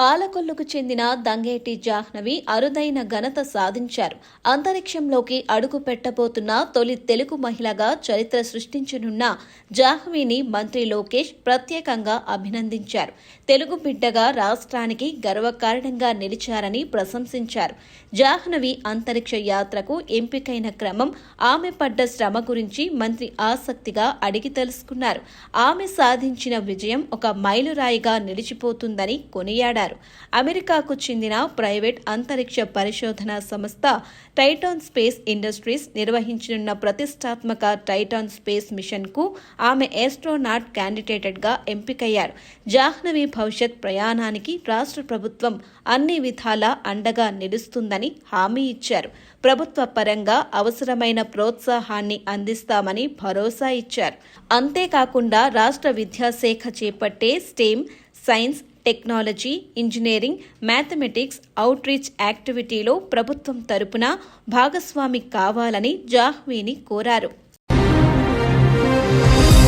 పాలకొల్లుకు చెందిన దంగేటి జాహ్నవి అరుదైన ఘనత సాధించారు. అంతరిక్షంలోకి అడుగు పెట్టబోతున్న తొలి తెలుగు మహిళగా చరిత్ర సృష్టించనున్న జాహ్నవిని మంత్రి లోకేష్ ప్రత్యేకంగా అభినందించారు. తెలుగు బిడ్డగా రాష్ట్రానికి గర్వకారణంగా నిలిచారని ప్రశంసించారు. జాహ్నవి అంతరిక్ష యాత్రకు ఎంపికైన క్రమం ఆమె పడ్డ శ్రమ గురించి మంత్రి ఆసక్తిగా అడిగి తెలుసుకున్నారు. ఆమె సాధించిన విజయం ఒక మైలురాయిగా నిలిచిపోతుందని కొనియాడారు. అమెరికాకు చెందిన ప్రైవేట్ అంతరిక్ష పరిశోధన సంస్థ టైటాన్ స్పేస్ ఇండస్ట్రీస్ నిర్వహించనున్న ప్రతిష్టాత్మక టైటాన్ స్పేస్ మిషన్కు ఆమె ఏస్ట్రోనాట్ క్యాండిడేటెడ్గా ఎంపికయ్యారు. జాహ్నవి భవిష్యత్ ప్రయాణానికి రాష్ట్ర ప్రభుత్వం అన్ని విధాలా అండగా నిలుస్తుందని హామీ ఇచ్చారు. ప్రభుత్వ పరంగా అవసరమైన ప్రోత్సాహాన్ని అందిస్తామని భరోసా ఇచ్చారు. అంతేకాకుండా రాష్ట్ర విద్యాశాఖ చేపట్టే STEM science technology engineering mathematics outreach యాక్టివిటీలో ప్రభుత్వం తరపున భాగస్వామి కావాలని జాహ్వీని కోరారు.